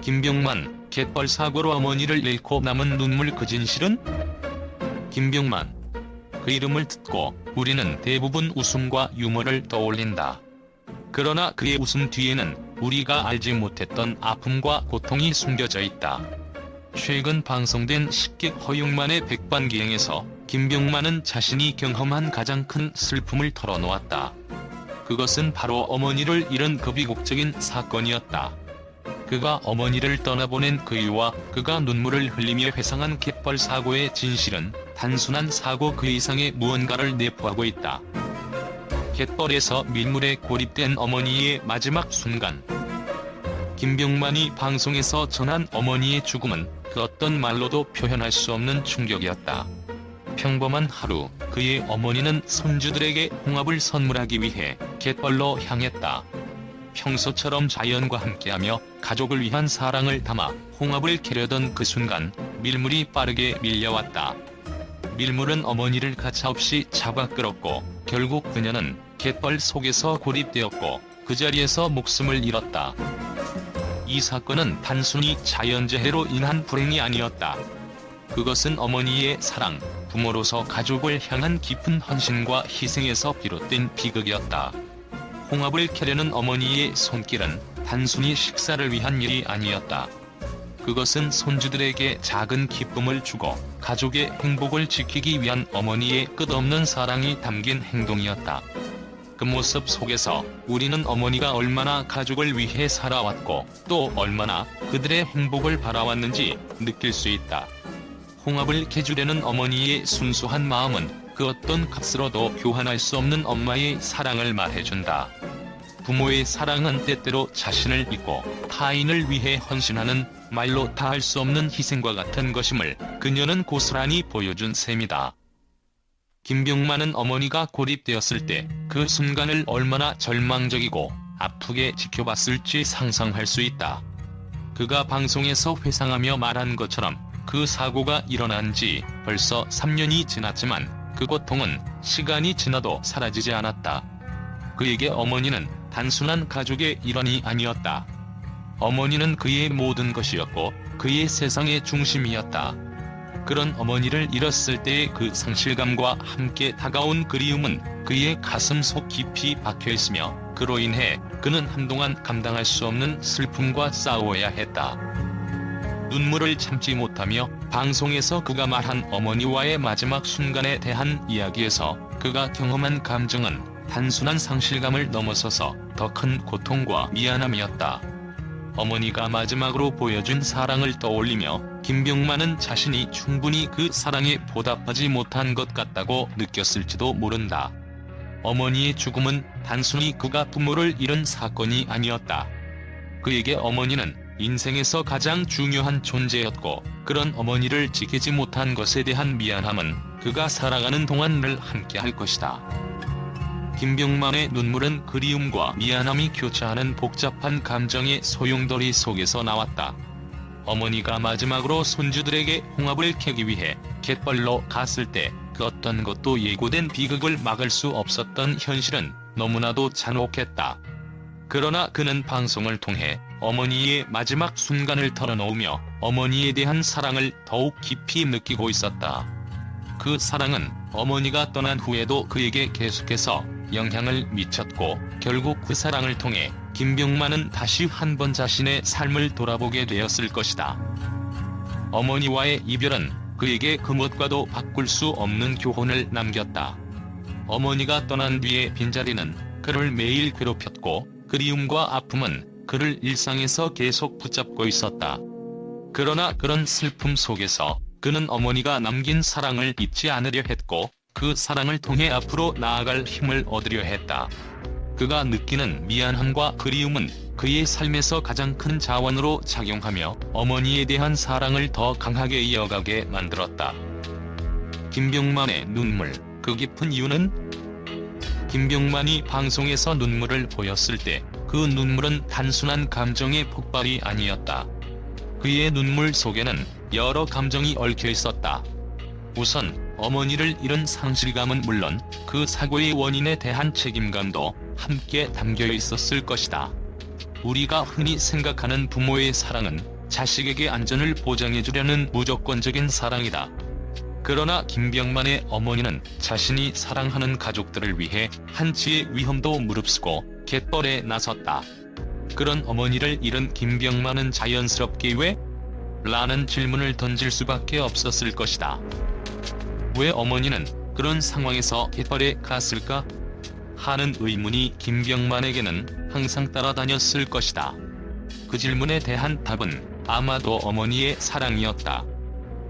김병만, 갯벌 사고로 어머니를 잃고 남은 눈물 그 진실은? 김병만. 그 이름을 듣고 우리는 대부분 웃음과 유머를 떠올린다. 그러나 그의 웃음 뒤에는 우리가 알지 못했던 아픔과 고통이 숨겨져 있다. 최근 방송된 10개 허용만의 백반기행에서 김병만은 자신이 경험한 가장 큰 슬픔을 털어놓았다. 그것은 바로 어머니를 잃은 그 비극적인 사건이었다. 그가 어머니를 떠나보낸 그 이유와 그가 눈물을 흘리며 회상한 갯벌 사고의 진실은 단순한 사고 그 이상의 무언가를 내포하고 있다. 갯벌에서 밀물에 고립된 어머니의 마지막 순간. 김병만이 방송에서 전한 어머니의 죽음은 그 어떤 말로도 표현할 수 없는 충격이었다. 평범한 하루, 그의 어머니는 손주들에게 홍합을 선물하기 위해 갯벌로 향했다. 평소처럼 자연과 함께하며 가족을 위한 사랑을 담아 홍합을 캐려던 그 순간 밀물이 빠르게 밀려왔다. 밀물은 어머니를 가차없이 잡아 끌었고 결국 그녀는 갯벌 속에서 고립되었고 그 자리에서 목숨을 잃었다. 이 사건은 단순히 자연재해로 인한 불행이 아니었다. 그것은 어머니의 사랑, 부모로서 가족을 향한 깊은 헌신과 희생에서 비롯된 비극이었다. 홍합을 캐려는 어머니의 손길은 단순히 식사를 위한 일이 아니었다. 그것은 손주들에게 작은 기쁨을 주고 가족의 행복을 지키기 위한 어머니의 끝없는 사랑이 담긴 행동이었다. 그 모습 속에서 우리는 어머니가 얼마나 가족을 위해 살아왔고 또 얼마나 그들의 행복을 바라왔는지 느낄 수 있다. 홍합을 캐주려는 어머니의 순수한 마음은 그 어떤 값으로도 교환할 수 없는 엄마의 사랑을 말해준다. 부모의 사랑은 때때로 자신을 잊고 타인을 위해 헌신하는 말로 다 할 수 없는 희생과 같은 것임을 그녀는 고스란히 보여준 셈이다. 김병만은 어머니가 고립되었을 때 그 순간을 얼마나 절망적이고 아프게 지켜봤을지 상상할 수 있다. 그가 방송에서 회상하며 말한 것처럼 그 사고가 일어난 지 벌써 3년이 지났지만 그 고통은 시간이 지나도 사라지지 않았다. 그에게 어머니는 단순한 가족의 일원이 아니었다. 어머니는 그의 모든 것이었고 그의 세상의 중심이었다. 그런 어머니를 잃었을 때의 그 상실감과 함께 다가온 그리움은 그의 가슴 속 깊이 박혀 있으며 그로 인해 그는 한동안 감당할 수 없는 슬픔과 싸워야 했다. 눈물을 참지 못하며 방송에서 그가 말한 어머니와의 마지막 순간에 대한 이야기에서 그가 경험한 감정은 단순한 상실감을 넘어서서 더 큰 고통과 미안함이었다. 어머니가 마지막으로 보여준 사랑을 떠올리며 김병만은 자신이 충분히 그 사랑에 보답하지 못한 것 같다고 느꼈을지도 모른다. 어머니의 죽음은 단순히 그가 부모를 잃은 사건이 아니었다. 그에게 어머니는 인생에서 가장 중요한 존재였고 그런 어머니를 지키지 못한 것에 대한 미안함은 그가 살아가는 동안 늘 함께 할 것이다. 김병만의 눈물은 그리움과 미안함이 교차하는 복잡한 감정의 소용돌이 속에서 나왔다. 어머니가 마지막으로 손주들에게 홍합을 캐기 위해 갯벌로 갔을 때 그 어떤 것도 예고된 비극을 막을 수 없었던 현실은 너무나도 잔혹했다. 그러나 그는 방송을 통해 어머니의 마지막 순간을 털어놓으며 어머니에 대한 사랑을 더욱 깊이 느끼고 있었다. 그 사랑은 어머니가 떠난 후에도 그에게 계속해서 영향을 미쳤고 결국 그 사랑을 통해 김병만은 다시 한 번 자신의 삶을 돌아보게 되었을 것이다. 어머니와의 이별은 그에게 그 무엇과도 바꿀 수 없는 교훈을 남겼다. 어머니가 떠난 뒤의 빈자리는 그를 매일 괴롭혔고 그리움과 아픔은 그를 일상에서 계속 붙잡고 있었다. 그러나 그런 슬픔 속에서 그는 어머니가 남긴 사랑을 잊지 않으려 했고 그 사랑을 통해 앞으로 나아갈 힘을 얻으려 했다. 그가 느끼는 미안함과 그리움은 그의 삶에서 가장 큰 자원으로 작용하며 어머니에 대한 사랑을 더 강하게 이어가게 만들었다. 김병만의 눈물, 그 깊은 이유는? 김병만이 방송에서 눈물을 보였을 때 그 눈물은 단순한 감정의 폭발이 아니었다. 그의 눈물 속에는 여러 감정이 얽혀 있었다. 우선 어머니를 잃은 상실감은 물론 그 사고의 원인에 대한 책임감도 함께 담겨 있었을 것이다. 우리가 흔히 생각하는 부모의 사랑은 자식에게 안전을 보장해 주려는 무조건적인 사랑이다. 그러나 김병만의 어머니는 자신이 사랑하는 가족들을 위해 한치의 위험도 무릅쓰고 갯벌에 나섰다. 그런 어머니를 잃은 김병만은 자연스럽게 왜? 라는 질문을 던질 수밖에 없었을 것이다. 왜 어머니는 그런 상황에서 갯벌에 갔을까? 하는 의문이 김병만에게는 항상 따라다녔을 것이다. 그 질문에 대한 답은 아마도 어머니의 사랑이었다.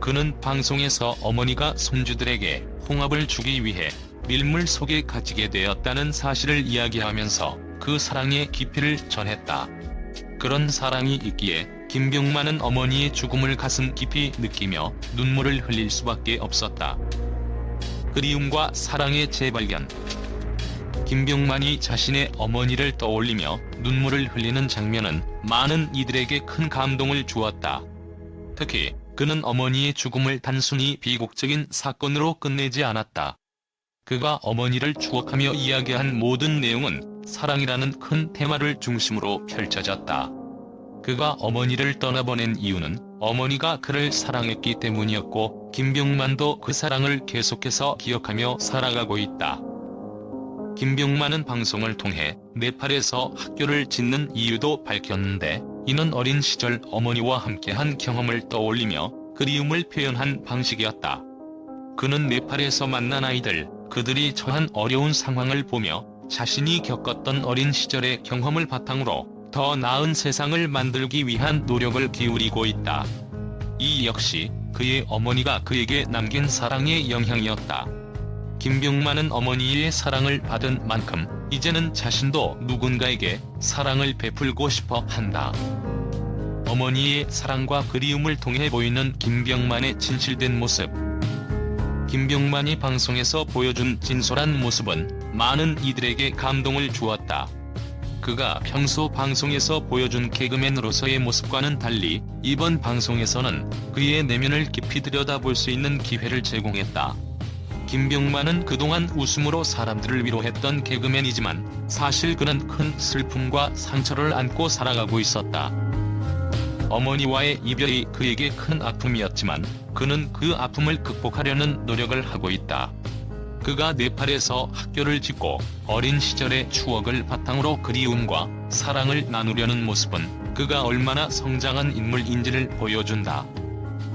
그는 방송에서 어머니가 손주들에게 홍합을 주기 위해 밀물 속에 갇히게 되었다는 사실을 이야기하면서 그 사랑의 깊이를 전했다. 그런 사랑이 있기에 김병만은 어머니의 죽음을 가슴 깊이 느끼며 눈물을 흘릴 수밖에 없었다. 그리움과 사랑의 재발견 김병만이 자신의 어머니를 떠올리며 눈물을 흘리는 장면은 많은 이들에게 큰 감동을 주었다. 특히 그는 어머니의 죽음을 단순히 비극적인 사건으로 끝내지 않았다. 그가 어머니를 추억하며 이야기한 모든 내용은 사랑이라는 큰 테마를 중심으로 펼쳐졌다. 그가 어머니를 떠나보낸 이유는 어머니가 그를 사랑했기 때문이었고 김병만도 그 사랑을 계속해서 기억하며 살아가고 있다. 김병만은 방송을 통해 네팔에서 학교를 짓는 이유도 밝혔는데 이는 어린 시절 어머니와 함께한 경험을 떠올리며 그리움을 표현한 방식이었다. 그는 네팔에서 만난 아이들, 그들이 처한 어려운 상황을 보며 자신이 겪었던 어린 시절의 경험을 바탕으로 더 나은 세상을 만들기 위한 노력을 기울이고 있다. 이 역시 그의 어머니가 그에게 남긴 사랑의 영향이었다. 김병만은 어머니의 사랑을 받은 만큼 이제는 자신도 누군가에게 사랑을 베풀고 싶어 한다. 어머니의 사랑과 그리움을 통해 보이는 김병만의 진실된 모습. 김병만이 방송에서 보여준 진솔한 모습은 많은 이들에게 감동을 주었다. 그가 평소 방송에서 보여준 개그맨으로서의 모습과는 달리 이번 방송에서는 그의 내면을 깊이 들여다볼 수 있는 기회를 제공했다. 김병만은 그동안 웃음으로 사람들을 위로했던 개그맨이지만 사실 그는 큰 슬픔과 상처를 안고 살아가고 있었다. 어머니와의 이별이 그에게 큰 아픔이었지만 그는 그 아픔을 극복하려는 노력을 하고 있다. 그가 네팔에서 학교를 짓고 어린 시절의 추억을 바탕으로 그리움과 사랑을 나누려는 모습은 그가 얼마나 성장한 인물인지를 보여준다.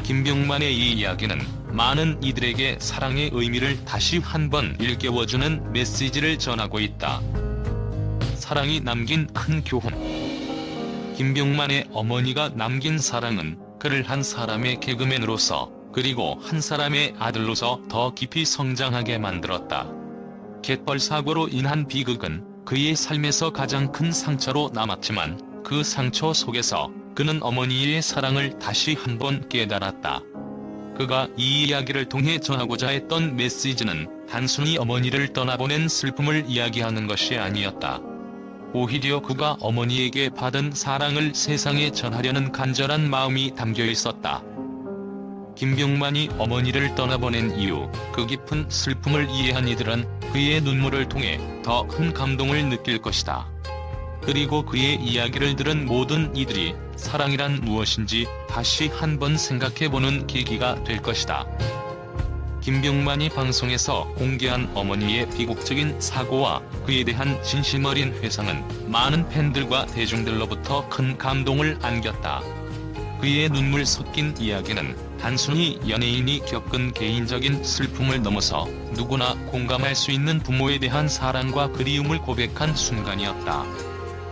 김병만의 이 이야기는 많은 이들에게 사랑의 의미를 다시 한번 일깨워주는 메시지를 전하고 있다. 사랑이 남긴 큰 교훈 김병만의 어머니가 남긴 사랑은 그를 한 사람의 개그맨으로서 그리고 한 사람의 아들로서 더 깊이 성장하게 만들었다. 갯벌 사고로 인한 비극은 그의 삶에서 가장 큰 상처로 남았지만 그 상처 속에서 그는 어머니의 사랑을 다시 한번 깨달았다. 그가 이 이야기를 통해 전하고자 했던 메시지는 단순히 어머니를 떠나보낸 슬픔을 이야기하는 것이 아니었다. 오히려 그가 어머니에게 받은 사랑을 세상에 전하려는 간절한 마음이 담겨 있었다. 김병만이 어머니를 떠나보낸 이유, 그 깊은 슬픔을 이해한 이들은 그의 눈물을 통해 더 큰 감동을 느낄 것이다. 그리고 그의 이야기를 들은 모든 이들이 사랑이란 무엇인지 다시 한번 생각해보는 계기가 될 것이다. 김병만이 방송에서 공개한 어머니의 비극적인 사고와 그에 대한 진심 어린 회상은 많은 팬들과 대중들로부터 큰 감동을 안겼다. 그의 눈물 섞인 이야기는 단순히 연예인이 겪은 개인적인 슬픔을 넘어서 누구나 공감할 수 있는 부모에 대한 사랑과 그리움을 고백한 순간이었다.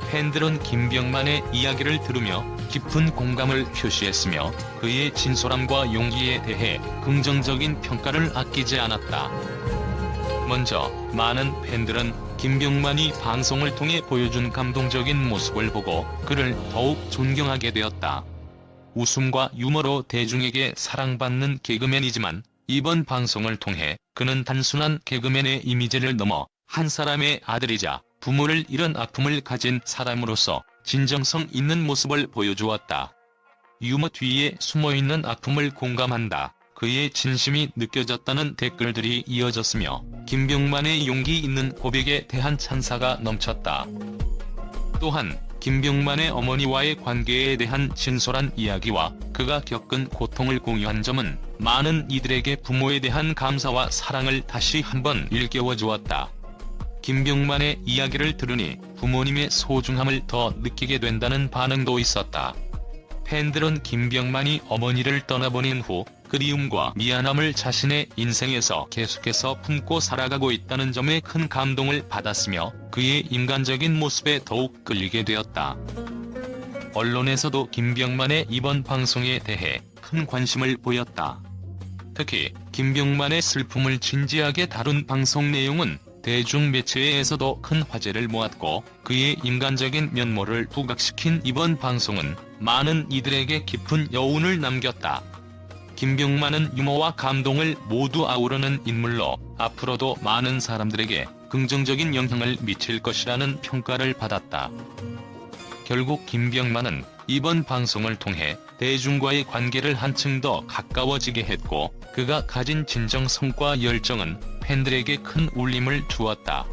팬들은 김병만의 이야기를 들으며 깊은 공감을 표시했으며 그의 진솔함과 용기에 대해 긍정적인 평가를 아끼지 않았다. 먼저 많은 팬들은 김병만이 방송을 통해 보여준 감동적인 모습을 보고 그를 더욱 존경하게 되었다. 웃음과 유머로 대중에게 사랑받는 개그맨이지만 이번 방송을 통해 그는 단순한 개그맨의 이미지를 넘어 한 사람의 아들이자 부모를 잃은 아픔을 가진 사람으로서 진정성 있는 모습을 보여주었다. 유머 뒤에 숨어있는 아픔을 공감한다. 그의 진심이 느껴졌다는 댓글들이 이어졌으며 김병만의 용기 있는 고백에 대한 찬사가 넘쳤다. 또한 김병만의 어머니와의 관계에 대한 진솔한 이야기와 그가 겪은 고통을 공유한 점은 많은 이들에게 부모에 대한 감사와 사랑을 다시 한번 일깨워 주었다. 김병만의 이야기를 들으니 부모님의 소중함을 더 느끼게 된다는 반응도 있었다. 팬들은 김병만이 어머니를 떠나보낸 후 그리움과 미안함을 자신의 인생에서 계속해서 품고 살아가고 있다는 점에 큰 감동을 받았으며 그의 인간적인 모습에 더욱 끌리게 되었다. 언론에서도 김병만의 이번 방송에 대해 큰 관심을 보였다. 특히 김병만의 슬픔을 진지하게 다룬 방송 내용은 대중매체에서도 큰 화제를 모았고 그의 인간적인 면모를 부각시킨 이번 방송은 많은 이들에게 깊은 여운을 남겼다. 김병만은 유머와 감동을 모두 아우르는 인물로 앞으로도 많은 사람들에게 긍정적인 영향을 미칠 것이라는 평가를 받았다. 결국 김병만은 이번 방송을 통해 대중과의 관계를 한층 더 가까워지게 했고 그가 가진 진정 성과 열정은 팬들에게 큰 울림을 주었다.